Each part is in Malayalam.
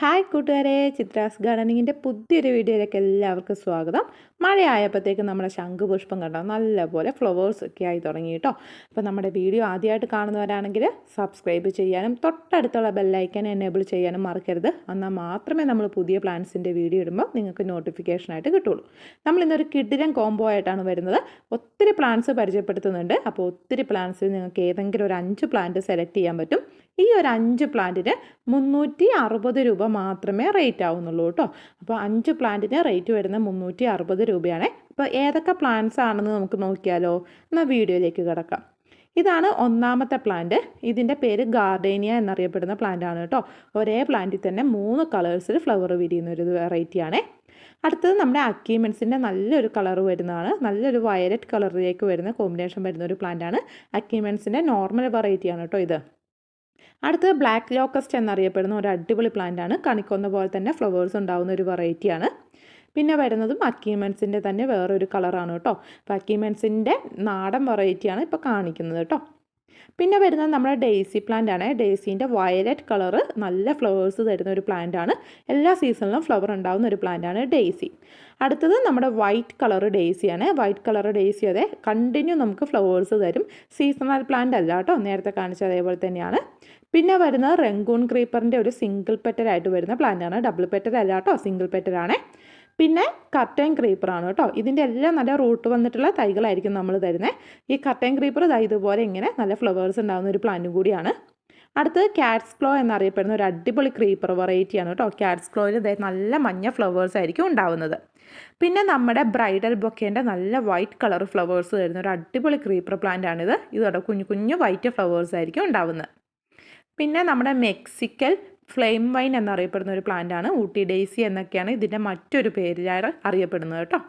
ഹായ് കൂട്ടുകാരെ. ചിത്രാസ് ഗാർഡനിങ്ങിന്റെ പുതിയൊരു വീഡിയോയിലേക്ക് എല്ലാവർക്കും സ്വാഗതം. മഴയായപ്പോഴത്തേക്ക് നമ്മുടെ ശംഖുപുഷ്പം കണ്ടോ? നല്ലപോലെ ഫ്ലവേഴ്സ് ഒക്കെ ആയി തുടങ്ങി കേട്ടോ. അപ്പോൾ നമ്മുടെ വീഡിയോ ആദ്യമായിട്ട് കാണുന്നവരാണെങ്കിൽ സബ്സ്ക്രൈബ് ചെയ്യാനും തൊട്ടടുത്തുള്ള ബെല്ലൈക്കൻ എനേബിൾ ചെയ്യാനും മറക്കരുത്. എന്നാൽ മാത്രമേ നമ്മൾ പുതിയ പ്ലാന്റ്സിന്റെ വീഡിയോ ഇടുമ്പോൾ നിങ്ങൾക്ക് നോട്ടിഫിക്കേഷനായിട്ട് കിട്ടുള്ളൂ നമ്മൾ ഇന്നൊരു കിഡിലൻ കോംബോ ആയിട്ടാണ് വരുന്നത്. ഒത്തിരി പ്ലാന്റ്സ് പരിചയപ്പെടുത്തുന്നുണ്ട്. അപ്പോൾ ഒത്തിരി പ്ലാന്റ്സിൽ നിങ്ങൾക്ക് ഏതെങ്കിലും ഒരു അഞ്ച് പ്ലാന്റ് സെലക്ട് ചെയ്യാൻ പറ്റും. ഈ ഒരു അഞ്ച് പ്ലാന്റിന് മുന്നൂറ്റി അറുപത് രൂപ മാത്രമേ റേറ്റ് ആവുന്നുള്ളൂ കേട്ടോ. അപ്പോൾ അഞ്ച് പ്ലാന്റിന് റേറ്റ് വരുന്നത് മുന്നൂറ്റി അറുപത് രൂപയാണ്. അപ്പോൾ ഏതൊക്കെ പ്ലാന്റ്സ് ആണെന്ന് നമുക്ക് നോക്കിയാലോ? എന്നാൽ വീഡിയോയിലേക്ക് കിടക്കാം. ഇതാണ് ഒന്നാമത്തെ പ്ലാന്റ് ഇതിന്റെ പേര് ഗാർഡേനിയ എന്നറിയപ്പെടുന്ന പ്ലാന്റ് ആണ് കേട്ടോ. ഒരേ പ്ലാന്റിൽ തന്നെ മൂന്ന് കളേഴ്സിൽ ഫ്ലവർ വിരിയുന്ന ഒരു വെറൈറ്റിയാണ് അടുത്തത് നമ്മുടെ അക്കീമെൻസിന്റെ നല്ലൊരു കളർ വരുന്നതാണ്. നല്ലൊരു വയലറ്റ് കളറിലേക്ക് വരുന്ന കോമ്പിനേഷൻ വരുന്ന ഒരു പ്ലാന്റ് ആണ്. അക്കീമെൻസിന്റെ നോർമൽ വെറൈറ്റിയാണ് കേട്ടോ ഇത്. അടുത്തത് ബ്ലാക്ക് ലോക്കസ്റ്റ് എന്നറിയപ്പെടുന്ന ഒരു അടിപൊളി പ്ലാന്റ് ആണ്. കണിക്കൊന്ന പോലെ തന്നെ ഫ്ലവേഴ്സ് ഉണ്ടാകുന്ന ഒരു വെറൈറ്റിയാണ് പിന്നെ വരുന്നതും അക്കീമെൻസിന്റെ തന്നെ വേറൊരു കളറാണ് കേട്ടോ. അപ്പോൾ അക്കീമെൻസിന്റെ നാടൻ വെറൈറ്റിയാണ് ഇപ്പോൾ കാണിക്കുന്നത് കേട്ടോ. പിന്നെ വരുന്നത് നമ്മുടെ ഡെയ്സി പ്ലാന്റ് ആണ്. ഡെയ്സിന്റെ വയലറ്റ് കളറ് നല്ല ഫ്ലവേഴ്സ് തരുന്ന ഒരു പ്ലാന്റ് ആണ്. എല്ലാ സീസണിലും ഫ്ലവർ ഉണ്ടാകുന്ന ഒരു പ്ലാന്റ് ആണ് ഡെയ്സി. അടുത്തത് നമ്മുടെ വൈറ്റ് കളർ ഡെയ്സിയാണ് വൈറ്റ് കളർ ഡെയ്സി അതെ കണ്ടിന്യൂ നമുക്ക് ഫ്ലവേഴ്സ് തരും. സീസണൽ പ്ലാന്റ് അല്ല കേട്ടോ നേരത്തെ കാണിച്ച അതേപോലെ തന്നെയാണ്. പിന്നെ വരുന്നത് റെങ്കൂൺ ക്രീപ്പറിന്റെ ഒരു സിംഗിൾ പെറ്റലായിട്ട് വരുന്ന പ്ലാന്റ് ആണ്. ഡബിൾ പെറ്റൽ അല്ല കേട്ടോ സിംഗിൾ പെറ്റലാണ് പിന്നെ കർട്ടൻ ക്രീപ്പറാണ് കേട്ടോ. ഇതിന്റെ എല്ലാം നല്ല റൂട്ട് വന്നിട്ടുള്ള തൈകളായിരിക്കും നമ്മൾ തരുന്നത് ഈ കർട്ടൻ ക്രീപ്പർ ഇതാ ഇതുപോലെ ഇങ്ങനെ നല്ല ഫ്ലവേഴ്സ് ഉണ്ടാകുന്ന ഒരു പ്ലാന്റും കൂടിയാണ്. അടുത്തത് കാറ്റ്സ് ക്ലോ എന്നറിയപ്പെടുന്ന ഒരു അടിപൊളി ക്രീപ്പർ വെറൈറ്റിയാണ് കേട്ടോ. കാറ്റ്സ് ക്ലോയിൽ നല്ല മഞ്ഞ ഫ്ലവേഴ്സ് ആയിരിക്കും ഉണ്ടാവുന്നത്. പിന്നെ നമ്മുടെ ബ്രൈഡൽ ബൊക്കേന്റെ നല്ല വൈറ്റ് കളർ ഫ്ലവേഴ്സ് തരുന്ന ഒരു അടിപൊളി ക്രീപ്പർ പ്ലാന്റ് ആണിത്. ഇതോടെ കുഞ്ഞു കുഞ്ഞു വൈറ്റ് ഫ്ലവേഴ്സ് ആയിരിക്കും ഉണ്ടാവുന്നത്. പിന്നെ നമ്മുടെ മെക്സിക്കൽ ഫ്ലെയിം വൈൻ എന്നറിയപ്പെടുന്ന ഒരു പ്ലാന്റ് ആണ്. ഊട്ടി ഡേസി എന്നൊക്കെയാണ് ഇതിന്റെ മറ്റൊരു പേരിലാണ് അറിയപ്പെടുന്നത് കേട്ടോ.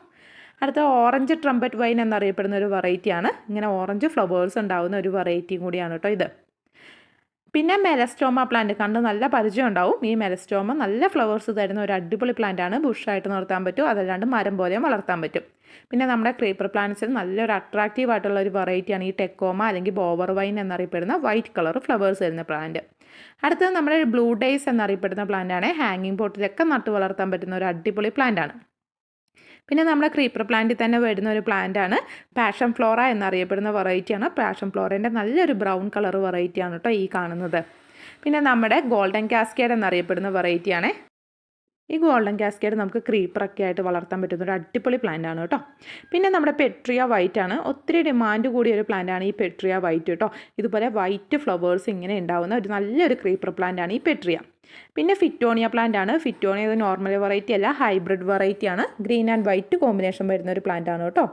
അടുത്ത ഓറഞ്ച് ട്രംപറ്റ് വൈൻ എന്നറിയപ്പെടുന്ന ഒരു വെറൈറ്റിയാണ് ഇങ്ങനെ ഓറഞ്ച് ഫ്ലവേഴ്സ് ഉണ്ടാകുന്ന ഒരു വെറൈറ്റിയും കൂടിയാണ് കേട്ടോ ഇത്. പിന്നെ മെലസ്റ്റോമ പ്ലാന്റ് കണ്ട് നല്ല പരിചയം ഉണ്ടാവും. ഈ മെലസ്റ്റോമ നല്ല ഫ്ലവേഴ്സ് തരുന്ന ഒരു അടിപൊളി പ്ലാന്റ് ആണ്. ബുഷായിട്ട് നിർത്താൻ പറ്റും. അതല്ലാണ്ട് മരം പോലെയും വളർത്താൻ പറ്റും. പിന്നെ നമ്മുടെ ക്രീപ്പർ പ്ലാന്റ്സിൽ നല്ലൊരു അട്രാക്റ്റീവ് ആയിട്ടുള്ള ഒരു വെറൈറ്റിയാണ് ഈ ടെക്കോമ അല്ലെങ്കിൽ ബോവർ വൈൻ എന്നറിയപ്പെടുന്ന വൈറ്റ് കളർ ഫ്ലവേഴ്സ് തരുന്ന പ്ലാന്റ് അടുത്തത് നമ്മുടെ ബ്ലൂ ഡേയ്സ് എന്നറിയപ്പെടുന്ന പ്ലാന്റ് ആണ്. ഹാങ്ങിങ് പോട്ടിലൊക്കെ നട്ടു വളർത്താൻ പറ്റുന്ന ഒരു അടിപൊളി പ്ലാന്റ് ആണ്. പിന്നെ നമ്മുടെ ക്രീപ്പർ പ്ലാന്റിൽ തന്നെ വരുന്ന ഒരു പ്ലാന്റ് ആണ് പാഷൻ ഫ്ലോറ എന്നറിയപ്പെടുന്ന വെറൈറ്റിയാണ് പാഷൻ ഫ്ലോറേന്റെ നല്ലൊരു ബ്രൗൺ കളർ വെറൈറ്റിയാണ് കേട്ടോ ഈ കാണുന്നത്. പിന്നെ നമ്മുടെ ഗോൾഡൻ കാസ്കേഡ് എന്നറിയപ്പെടുന്ന വെറൈറ്റിയാണ് ഈ ഗോൾഡൻ കാസ്കേഡ് നമുക്ക് ക്രീപ്പറൊക്കെ ആയിട്ട് വളർത്താൻ പറ്റുന്ന ഒരു അടിപൊളി പ്ലാന്റ് ആണ് കേട്ടോ. പിന്നെ നമ്മുടെ പെട്രിയ വൈറ്റ് ആണ്. ഒത്തിരി ഡിമാൻഡ് കൂടിയ ഒരു പ്ലാന്റ് ആണ് ഈ പെട്രിയ വൈറ്റ് കേട്ടോ. ഇതുപോലെ വൈറ്റ് ഫ്ലവേഴ്സ് ഇങ്ങനെ ഉണ്ടാവുന്ന ഒരു നല്ലൊരു ക്രീപ്പർ പ്ലാന്റ് ആണ് ഈ പെട്രിയ പിന്നെ ഫിറ്റോണിയ പ്ലാന്റ് ആണ്. ഫിറ്റോണിയ നോർമൽ വെറൈറ്റി അല്ല ഹൈബ്രിഡ് വെറൈറ്റി ആണ്. ഗ്രീൻ ആൻഡ് വൈറ്റ് കോമ്പിനേഷൻ വരുന്ന ഒരു പ്ലാന്റ് ആണ് കേട്ടോ.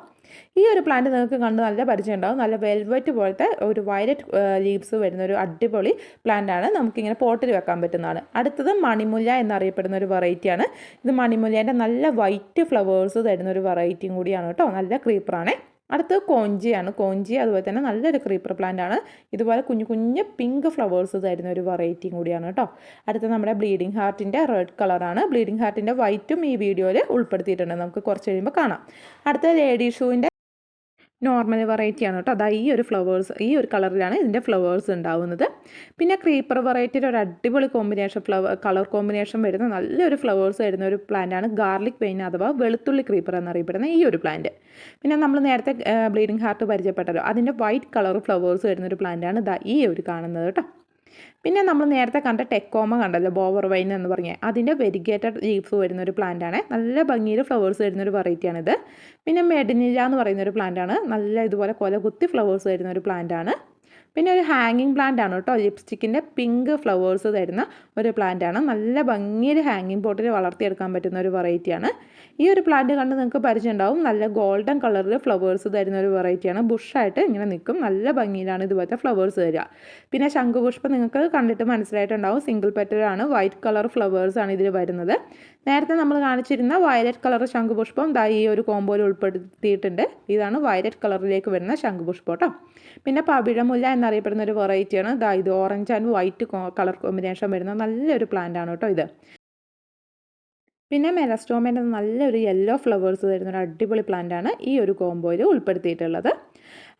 ഈ ഒരു പ്ലാന്റ് നിങ്ങൾക്ക് കണ്ട് നല്ല പരിചയം ഉണ്ടാവും. നല്ല വെൽവെറ്റ് പോലത്തെ ഒരു വയലറ്റ് ലീവ്സ് വരുന്ന ഒരു അടിപൊളി പ്ലാന്റ് ആണ്. നമുക്കിങ്ങനെ പോട്ടിൽ വെക്കാൻ പറ്റുന്നതാണ്. അടുത്തത് മണിമുല്ല എന്നറിയപ്പെടുന്ന ഒരു വെറൈറ്റിയാണ് ഇത് മണിമുല്ലേന്റെ നല്ല വൈറ്റ് ഫ്ലവേഴ്സ് തരുന്ന ഒരു വെറൈറ്റിയും കൂടിയാണ് കേട്ടോ. നല്ല ക്രീപ്പറാണേ അടുത്തത് കോഞ്ചിയാണ്. കോഞ്ചി അതുപോലെ തന്നെ നല്ലൊരു ക്രീപ്പർ പ്ലാന്റ് ആണ്. ഇതുപോലെ കുഞ്ഞു കുഞ്ഞ് പിങ്ക് ഫ്ലവേഴ്സ് തരുന്ന ഒരു വെറൈറ്റിയും കൂടിയാണ് കേട്ടോ. അടുത്ത നമ്മുടെ ബ്ലീഡിംഗ് ഹാർട്ടിന്റെ റെഡ് കളറാണ് ബ്ലീഡിംഗ് ഹാർട്ടിന്റെ വൈറ്റും ഈ വീഡിയോയിൽ ഉൾപ്പെടുത്തിയിട്ടുണ്ട്. നമുക്ക് കുറച്ച് കഴിയുമ്പോൾ കാണാം. അടുത്ത ലേഡി ഷൂവിന്റെ നോർമൽ വെറൈറ്റിയാണ് കേട്ടോ. അതാ ഈ ഒരു ഫ്ലവേഴ്സ് ഈ ഒരു കളറിലാണ് ഇതിന്റെ ഫ്ലവേഴ്സ് ഉണ്ടാവുന്നത്. പിന്നെ ക്രീപ്പർ വെറൈറ്റിയുടെ ഒരു അടിപൊളി കോമ്പിനേഷൻ ഫ്ലവർ കളർ കോമ്പിനേഷൻ വരുന്ന നല്ലൊരു ഫ്ലവേഴ്സ് വരുന്ന ഒരു പ്ലാന്റാണ് ഗാർലിക് വെയിൻ അഥവാ വെളുത്തുള്ളി ക്രീപ്പർ എന്നറിയപ്പെടുന്ന ഈ ഒരു പ്ലാന്റ് പിന്നെ നമ്മൾ നേരത്തെ ബ്ലീഡിംഗ് ഹാർട്ട് പരിചയപ്പെട്ടല്ലോ. അതിന്റെ വൈറ്റ് കളർ ഫ്ലവേഴ്സ് വരുന്ന ഒരു പ്ലാന്റാണ് ഇതാ ഈ ഒരു കാണുന്നത് കേട്ടോ. പിന്നെ നമ്മൾ നേരത്തെ കണ്ട ടെക്കോമ കണ്ടല്ലോ ബോവർ വൈൻ എന്ന് പറഞ്ഞാൽ അതിന്റെ വെരിഗേറ്റഡ് ലീഫ്സ് വരുന്ന ഒരു പ്ലാന്റ് ആണ്. നല്ല ഭംഗിയിൽ ഫ്ലവേഴ്സ് വരുന്ന ഒരു വെറൈറ്റിയാണിത് പിന്നെ മെഡിനില എന്ന് പറയുന്ന ഒരു പ്ലാന്റ് ആണ്. നല്ല ഇതുപോലെ കൊല കുത്തി ഫ്ലവേഴ്സ് വരുന്ന ഒരു പ്ലാന്റ് ആണ്. പിന്നെ ഒരു ഹാങ്ങിങ് പ്ലാന്റ് ആണ് കേട്ടോ. ലിപ്സ്റ്റിക്കിന്റെ പിങ്ക് ഫ്ലവേഴ്സ് തരുന്ന ഒരു പ്ലാന്റ് ആണ്. നല്ല ഭംഗിയിൽ ഹാങ്ങിങ് പോട്ടിൽ വളർത്തിയെടുക്കാൻ പറ്റുന്ന ഒരു വെറൈറ്റിയാണ് ഈ ഒരു പ്ലാന്റ് കണ്ട് നിങ്ങൾക്ക് പരിചയം ഉണ്ടാവും. നല്ല ഗോൾഡൻ കളറിൽ ഫ്ലവേഴ്സ് തരുന്ന ഒരു വെറൈറ്റിയാണ് ബുഷായിട്ട് ഇങ്ങനെ നിൽക്കും. നല്ല ഭംഗിയിലാണ് ഇതുപോലത്തെ ഫ്ലവേഴ്സ് തരിക. പിന്നെ ശംഖുപുഷ്പം നിങ്ങൾക്ക് കണ്ടിട്ട് മനസ്സിലായിട്ടുണ്ടാവും. സിംഗിൾ പെറ്റലാണ് വൈറ്റ് കളർ ഫ്ലവേഴ്സ് ആണ് ഇതിൽ വരുന്നത്. നേരത്തെ നമ്മൾ കാണിച്ചിരുന്ന വയലറ്റ് കളർ ശംഖുപുഷ്പം ദാ ഈ ഒരു കോമ്പോയിൽ ഉൾപ്പെടുത്തിയിട്ടുണ്ട്. ഇതാണ് വയലറ്റ് കളറിലേക്ക് വരുന്ന ശംഖുപുഷ്പം കേട്ടോ. പിന്നെ പവിഴമുല്ല എന്നറിയപ്പെടുന്ന ഒരു വെറൈറ്റിയാണ് ഇതാ ഇത് orange and white colour combination വരുന്ന നല്ലൊരു പ്ലാന്റ് ആണ് കേട്ടോ ഇത്. പിന്നെ മെലസ്റ്റോമേന്റെ നല്ലൊരു യെല്ലോ ഫ്ലവേഴ്സ് തരുന്ന ഒരു അടിപൊളി പ്ലാന്റ് ആണ് ഈ ഒരു കോംബോയിൽ ഉൾപ്പെടുത്തിയിട്ടുള്ളത്.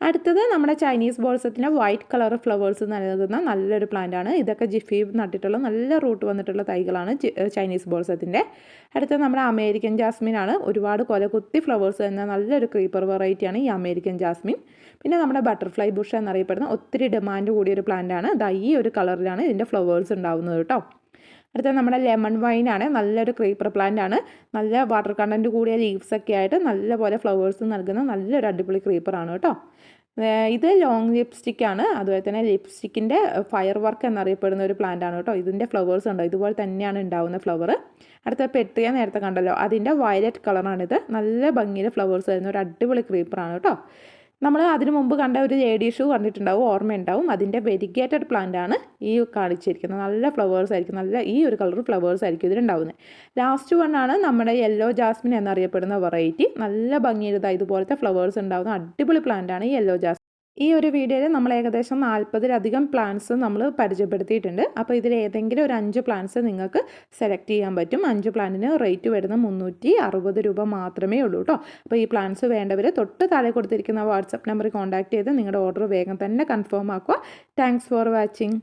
അടുത്തത് നമ്മുടെ ചൈനീസ് ബോൾസത്തിന്റെ വൈറ്റ് കളർ ഫ്ലവേഴ്സ് നൽകുന്ന നല്ലൊരു പ്ലാന്റ് ആണ്. ഇതൊക്കെ ജിഫി നട്ടിട്ടുള്ള നല്ല റൂട്ട് വന്നിട്ടുള്ള തൈകളാണ് ചൈനീസ് ബോൾസത്തിന്റെ അടുത്തത് നമ്മുടെ അമേരിക്കൻ ജാസ്മിൻ ആണ്. ഒരുപാട് കൊലകുത്തി ഫ്ലവേഴ്സ് തരുന്ന നല്ലൊരു ക്രീപ്പർ വെറൈറ്റിയാണ് ഈ അമേരിക്കൻ ജാസ്മിൻ പിന്നെ നമ്മുടെ ബട്ടർഫ്ലൈ ബുഷ് എന്നറിയപ്പെടുന്ന ഒത്തിരി ഡിമാൻഡ് കൂടിയൊരു പ്ലാന്റാണ് ദാ ഒരു കളറിലാണ് ഇതിന്റെ ഫ്ലവേഴ്സ് ഉണ്ടാവുന്നത് കേട്ടോ. അടുത്ത നമ്മുടെ ലെമൺ വൈൻ ആണ്. നല്ലൊരു ക്രീപ്പർ പ്ലാന്റ് ആണ്. നല്ല വാട്ടർ കണ്ടന്റ് കൂടിയ ലീവ്സ് ഒക്കെ ആയിട്ട് നല്ല നല്ലപോലെ ഫ്ലവേഴ്സ് നൽകുന്ന നല്ലൊരു അടിപൊളി ക്രീപ്പർ ആണ് കേട്ടോ. ഇത് ലോങ് ലിപ്സ്റ്റിക് ആണ്. അതുപോലെ തന്നെ ലിപ്സ്റ്റിക്കിന്റെ ഫയർ വർക്ക് എന്നറിയപ്പെടുന്ന ഒരു പ്ലാന്റ് ആണ് കേട്ടോ. ഇതിന്റെ ഫ്ലവേഴ്സ് ഉണ്ടോ? ഇതുപോലെ തന്നെയാണ് ഉണ്ടാവുന്ന ഫ്ലവർ അടുത്ത പെട്ടിയ നേരത്തെ കണ്ടല്ലോ. അതിന്റെ വയലറ്റ് കളറാണിത് നല്ല ഭംഗിയിൽ ഫ്ലവേഴ്സ് വരുന്ന ഒരു അടിപൊളി ക്രീപ്പർ ആണ് കേട്ടോ. നമ്മൾ അതിനു മുമ്പ് കണ്ട ഒരു ലേഡി ഷൂ കണ്ടിട്ടുണ്ടാവും ഓർമ്മയുണ്ടാവും. അതിന്റെ വെരിഗേറ്റഡ് പ്ലാന്റ് ആണ് ഈ കാണിച്ചിരിക്കുന്നത്. നല്ല ഫ്ലവേഴ്സ് ആയിരിക്കും. നല്ല ഈ ഒരു കളർ ഫ്ലവേഴ്സ് ആയിരിക്കും ഇതിലുണ്ടാവുന്നത് ലാസ്റ്റ് വൺ ആണ് നമ്മുടെ യെല്ലോ ജാസ്മിൻ എന്നറിയപ്പെടുന്ന വെറൈറ്റി നല്ല ഭംഗിയിൽ ഇതുപോലത്തെ ഫ്ലവേഴ്സ് ഉണ്ടാവുന്ന അടിപൊളി പ്ലാന്റ് ആണ് യെല്ലോ ജാസ്മിൻ ഈ ഒരു വീഡിയോയിൽ നമ്മൾ ഏകദേശം നാൽപ്പതിലധികം പ്ലാന്റ്സ് നമ്മൾ പരിചയപ്പെടുത്തിയിട്ടുണ്ട്. അപ്പോൾ ഇതിൽ ഏതെങ്കിലും ഒരു അഞ്ച് പ്ലാന്റ്സ് നിങ്ങൾക്ക് സെലക്ട് ചെയ്യാൻ പറ്റും. അഞ്ച് പ്ലാന്റിന് റേറ്റ് വരുന്ന മുന്നൂറ്റി അറുപത് രൂപ മാത്രമേ ഉള്ളൂ കേട്ടോ. അപ്പോൾ ഈ പ്ലാന്റ്സ് വേണ്ടവർ തൊട്ട് താഴെ കൊടുത്തിരിക്കുന്ന വാട്സപ്പ് നമ്പറിൽ കോൺടാക്ട് ചെയ്ത് നിങ്ങളുടെ ഓർഡർ വേഗം തന്നെ കൺഫേം ആക്കുക. Thanks for watching